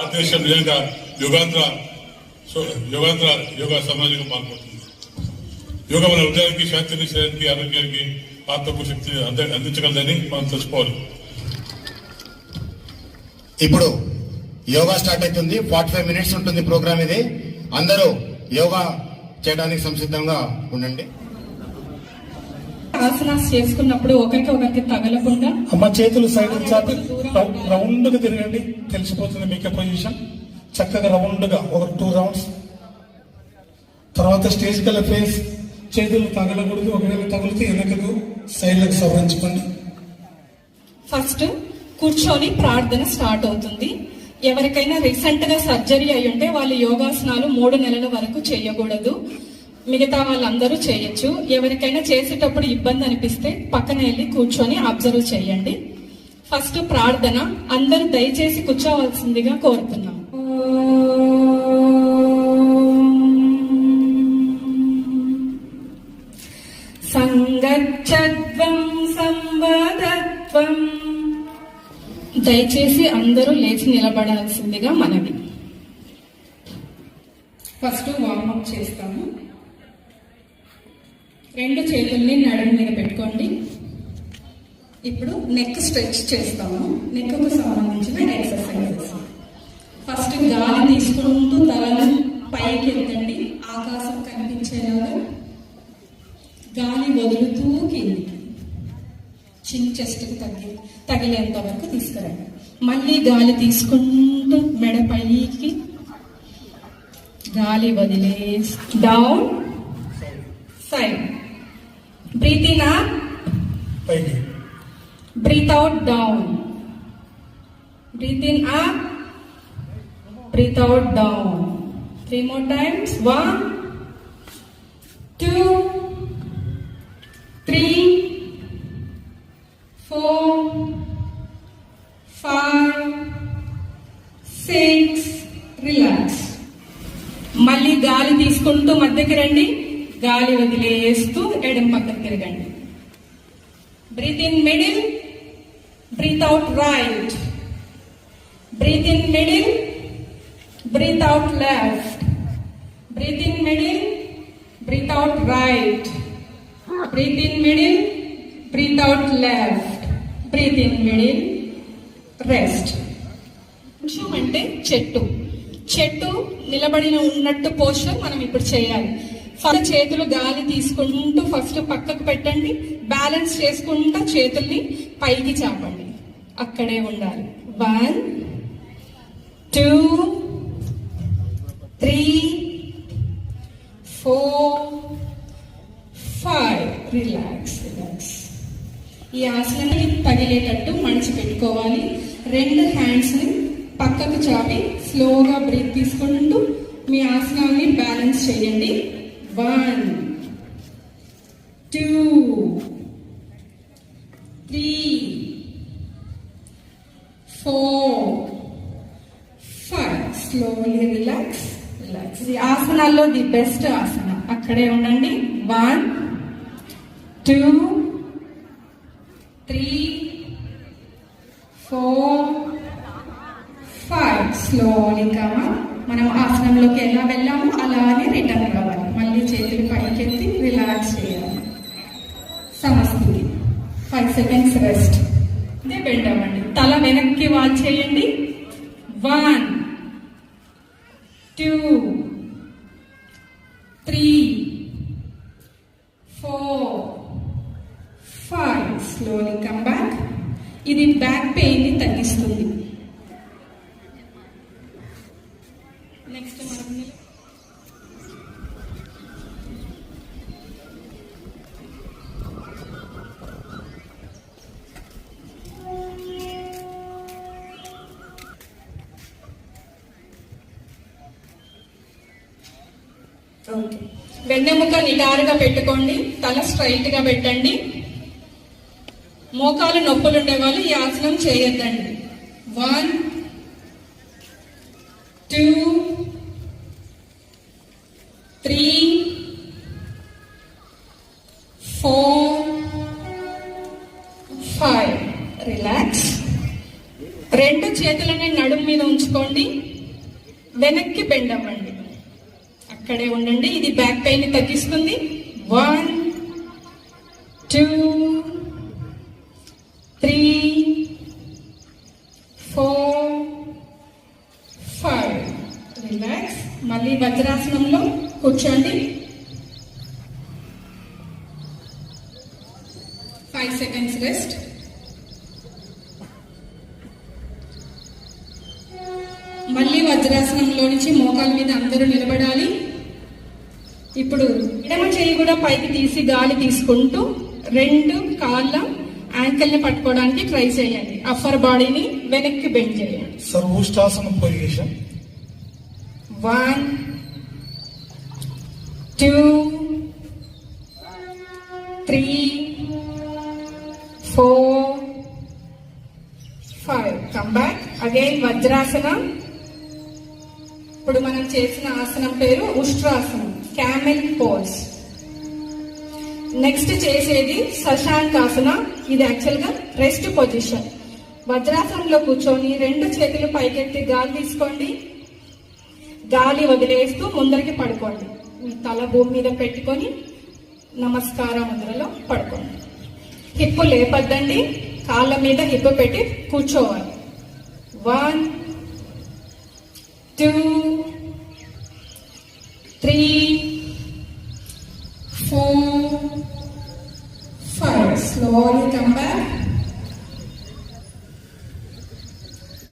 భారతదేశం నిజంగా యుగాంధ్ర సో యుగాంధ్ర యోగా సమాజంగా మారిపోతుంది యోగా మన హృదయానికి శాంతిని శరీరానికి ఆరోగ్యానికి ఆత్మకు శక్తిని అంద అందించగలదని మనం తెలుసుకోవాలి. ఇప్పుడు యోగా స్టార్ట్ అవుతుంది. ఫార్టీ ఫైవ్ మినిట్స్ ఉంటుంది ప్రోగ్రామ్ ఇది. అందరూ యోగా చేయడానికి సంసిద్ధంగా ఉండండి. ఆసనాస్ చేసుకున్నప్పుడు ఒకరికి ఒకరికి తగలకుండా అమ్మ చేతులు సైడ్ చాపి రౌండ్గా తిరగండి. తెలిసిపోతుంది మీకే పొజిషన్. చక్కగా రౌండ్గా ఒక టూ రౌండ్స్. తర్వాత స్టేజ్ కల్లా ఫేస్. చేతులు తగలకూడదు. ఒకవేళ తగిలితే వెనకకు సైడ్లకు సవరించుకోండి. ఫస్ట్ కూర్చొని ప్రార్థన స్టార్ట్ అవుతుంది. ఎవరికైనా రీసెంట్గా సర్జరీ అయి ఉంటే వాళ్ళు యోగాసనాలు మూడు నెలల వరకు చేయకూడదు. మిగతా వాళ్ళందరూ చేయొచ్చు. ఎవరికైనా చేసేటప్పుడు ఇబ్బంది అనిపిస్తే పక్కన వెళ్ళి కూర్చొని అబ్జర్వ్ చేయండి. ఫస్ట్ ప్రార్థన. అందరూ దయచేసి కూర్చోవలసిందిగా కోరుతున్నాం. సంగచ్చత్వం సంవదత్వం. దయచేసి అందరూ లేచి నిలబడాల్సిందిగా మనవి. ఫస్ట్ వార్మప్ చేస్తాము. రెండు చేతుల్ని నడుము మీద పెట్టుకోండి. ఇప్పుడు నెక్ స్ట్రెచ్ చేస్తాము. నెక్కు సంబంధించిన ఎక్సర్సైజెస్ ఫస్ట్ గాలి తీసుకుంటూ తలను పైకి ఎత్తండి. ఆకాశం కనిపించేలాగా గాలి వదులుతూ కిందికి. చిన్న చెస్ట్కి తగ్గి తగిలేంత వరకు తీసుకురండి. మళ్ళీ గాలి తీసుకుంటూ మెడ పైకి గాలి వదిలేసి down side breath in up పైకి. Breath out down breath in up breath out down three more times one two three four five six relax మళ్ళీ గాలి తీసుకుంటూ మధ్యకి రండి. గాలి వదిలేస్తూ ఎడం పక్కకి తిరగండి. Breath in middle breath out right breath in middle breath out left breath in middle breath out right breath in middle breath out left breath in middle rest వృక్షం అంటే చెట్టు. చెట్టు నిలబడిన ఉన్నట్టు పోస్టర్ మనం ఇప్పుడు చేయాలి. ఫస్ట్ చేతులు గాలి తీసుకుంటూ ఫస్ట్ పక్కకు పెట్టండి. బ్యాలెన్స్ చేసుకుంటూ చేతుల్ని పైకి చాపండి. అక్కడే ఉండాలి. One two three four five relax relax ఈ ఆసనాన్ని తగిలేటట్టు మడిచి పెట్టుకోవాలి. రెండు హ్యాండ్స్ని పక్కకు చాపి స్లోగా బ్రీత్ తీసుకుంటూ మీ ఆసనాన్ని బ్యాలెన్స్ చేయండి. One two three four five slowly relax relax ఈ ఆసనాల్లో ది బెస్ట్ ఆసన. అక్కడే ఉండండి. One two three four five slowly comma మనం ఆసనంలోకి ఎలా వెళ్ళామో అలానే రిటర్న్ కావాలి. మళ్ళీ చేతులు పైకెత్తి రిలాక్స్ చేయాలి. సమస్థితి ఫైవ్ సెకండ్స్ రెస్ట్ ఇదే బెండ్ అవ్వండి. తల వెనక్కి వాచ్ చేయండి. One two three four five slowly come back ఇది బ్యాక్ పెయిన్ని తగ్గిస్తుంది. వెన్నెముక నిటారుగా పెట్టుకోండి. తల స్ట్రైట్గా పెట్టండి. మోకాలు నొప్పులు ఉండేవాళ్ళు ఈ ఆసనం చేయొద్దండి. One two three four five. Relax. రెండు చేతులని నడుము మీద ఉంచుకోండి. వెనక్కి బెండ్ అవ్వండి ఇక్కడే ఉండండి. ఇది బ్యాక్ పెయిన్ తగ్గిస్తుంది. One two three four five relax మళ్ళీ వజ్రాసనంలో కూర్చోండి. ఫైవ్ సెకండ్స్ రెస్ట్ మళ్ళీ వజ్రాసనంలో నుంచి మోకాల మీద అందరూ నిలబడాలి. ఇప్పుడు ఎడమ చేయి కూడా పైకి తీసి గాలి తీసుకుంటూ రెండు కాళ్ళ యాంకిల్ని పట్టుకోవడానికి ట్రై చేయండి. అప్పర్ బాడీని వెనక్కి బెండ్ చేయండి. సర్వోష్టాసనం position one two three four five come back again Vajrasana ఇప్పుడు మనం చేసిన ఆసనం పేరు ఉష్ట్రాసనం. క్యామెల్ పోజ్ నెక్స్ట్ చేసేది శశాంకాసన ఇది యాక్చువల్గా రెస్ట్ పొజిషన్ వజ్రాసనంలో కూర్చొని రెండు చేతులు పైకెత్తి గాలి తీసుకోండి. గాలి వదిలేస్తూ ముందరికి పడుకోండి. మీ తల భూమి మీద పెట్టుకొని నమస్కార ముద్రలో పడుకోండి. హిప్పు లేపద్దండి. కాళ్ళ మీద హిప్పు పెట్టి కూర్చోవాలి. One two three